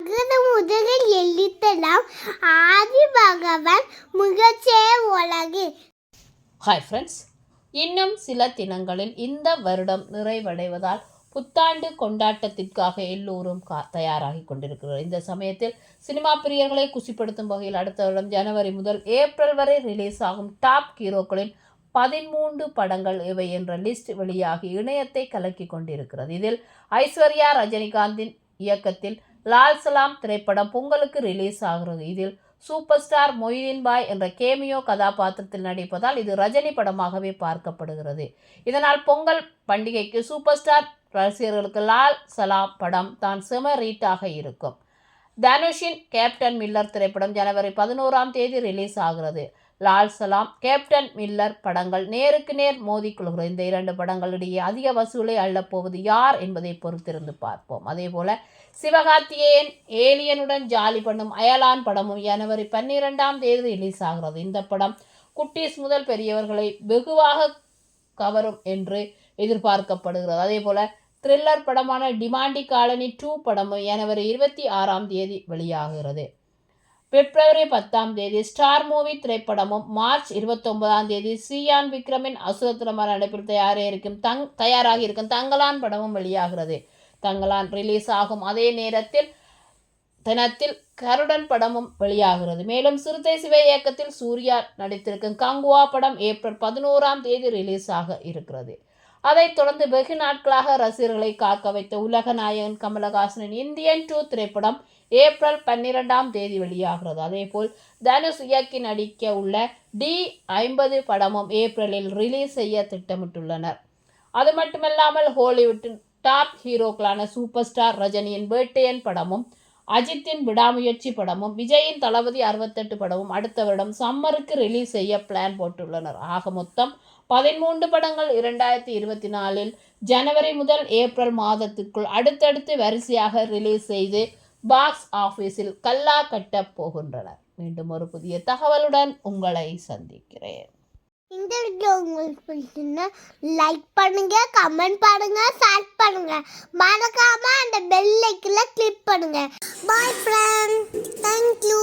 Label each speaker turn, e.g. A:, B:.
A: அகர முதலில் எழுத்தலாம். ஆதி பகவான் முகச்சே உலகு.
B: ஹாய் ஃப்ரெண்ட்ஸ் இன்னும் சில தினங்களில் இந்த வருடம் நிறைவடைவதால் புத்தாண்டு கொண்டாட்டத்திற்காக எல்லோரும் கா தயாராகி கொண்டிருக்கிறார் இந்த சமயத்தில் சினிமா பிரியர்களை குசிப்படுத்தும் வகையில் அடுத்த வருடம் ஜனவரி முதல் ஏப்ரல் வரை ரிலீஸ் ஆகும் டாப் ஹீரோக்களின் பதிமூன்று படங்கள் இவை என்ற லிஸ்ட் வெளியாகி இணையத்தை கலக்கி கொண்டிருக்கிறது. இதில் ஐஸ்வர்யா ரஜினிகாந்தின் இயக்கத்தில் லால் சலாம் திரைப்படம் பொங்கலுக்கு ரிலீஸ் ஆகிறது. இதில் சூப்பர் ஸ்டார் மொய்தீன் பாய் என்ற கேமியோ கதாபாத்திரத்தில் நடிப்பதால் இது ரஜினி படமாகவே பார்க்கப்படுகிறது. இதனால் பொங்கல் பண்டிகைக்கு சூப்பர் ஸ்டார் ரசிகர்களுக்கு லால் சலாம் படம் தான் செம ரீட்டாக இருக்கும். தனுஷின் கேப்டன் மில்லர் திரைப்படம் ஜனவரி பதினோராம் தேதி ரிலீஸ் ஆகிறது. லால் சலாம் கேப்டன் மில்லர் படங்கள். நேருக்கு நேர் மோதி கொள்கிறோம். இந்த இரண்டு படங்களிடையே அதிக வசூலை அள்ளப்போவது யார் என்பதை பொறுத்திருந்து பார்ப்போம். அதே போல சிவகார்த்திகேயன் ஏலியனுடன் ஜாலி பண்ணும் அயலான் படமும் ஜனவரி பன்னிரெண்டாம் தேதி ரிலீஸ் ஆகிறது. இந்த படம் குட்டீஸ் முதல் பெரியவர்களை வெகுவாக கவரும் என்று எதிர்பார்க்கப்படுகிறது. அதே போல த்ரில்லர் படமான டிமாண்டி காலனி டூ படமும் ஜனவரி இருபத்தி ஆறாம் தேதி வெளியாகிறது. பிப்ரவரி பத்தாம் தேதி ஸ்டார் மூவி திரைப்படமும் மார்ச் இருபத்தொன்பதாம் தேதி சியான் விக்ரமின் அசுரத்திரமான நடிப்பில் தயாராக இருக்கும். தங் தயாராகி இருக்கும். தங்கலான் படமும் வெளியாகிறது. தங்கலான் ரிலீஸ் ஆகும். அதே நேரத்தில் தினத்தில் கருடன் படமும் வெளியாகிறது. மேலும் சிறுத்தை சிவை இயக்கத்தில் சூர்யா நடித்திருக்கும் கங்குவா படம் ஏப்ரல் பதினோராம் தேதி ரிலீஸ் ஆக இருக்கிறது. அதைத் தொடர்ந்து வெகு நாட்களாக ரசிகர்களை காக்க வைத்த உலக நாயகன் கமலஹாசனின் இந்தியன் டூ திரைப்படம் ஏப்ரல் பன்னிரெண்டாம் தேதி வெளியாகிறது. அதேபோல் தனுஷ் இயக்கி நடிக்க உள்ள டி ஐம்பது படமும் ஏப்ரலில் ரிலீஸ் செய்ய திட்டமிட்டுள்ளனர். அது மட்டுமல்லாமல் ஹாலிவுட்டின் டாப் ஹீரோக்களான சூப்பர் ஸ்டார் ரஜினியின் வேட்டையன் படமும் அஜித்தின் விடாமுயற்சி படமும் விஜயின் தளபதி அறுபத்தெட்டு படமும் அடுத்த வருடம் சம்மருக்கு ரிலீஸ் செய்ய பிளான் போட்டுள்ளனர். ஆக மொத்தம் பதிமூன்று படங்கள் இரண்டாயிரத்தி இருபத்தி நாலில் ஜனவரி முதல் ஏப்ரல் மாதத்துக்குள் அடுத்தடுத்து வரிசையாக ரிலீஸ் செய்து பாக்ஸ் ஆஃபீஸில் கல்லா கட்டப் போகின்றனர். மீண்டும் ஒரு புதிய தகவலுடன் உங்களை சந்திக்கிறேன்.
A: இந்த வீடியோ உங்களுக்கு பிடிச்சிருந்தா லைக் பண்ணுங்க கமெண்ட் பண்ணுங்க ஷேர் பண்ணுங்க. மறக்காம அந்த பெல் ஐக்கில் கிளிக் பண்ணுங்க. பாய் ஃப்ரெண்ட் தேங்க்யூ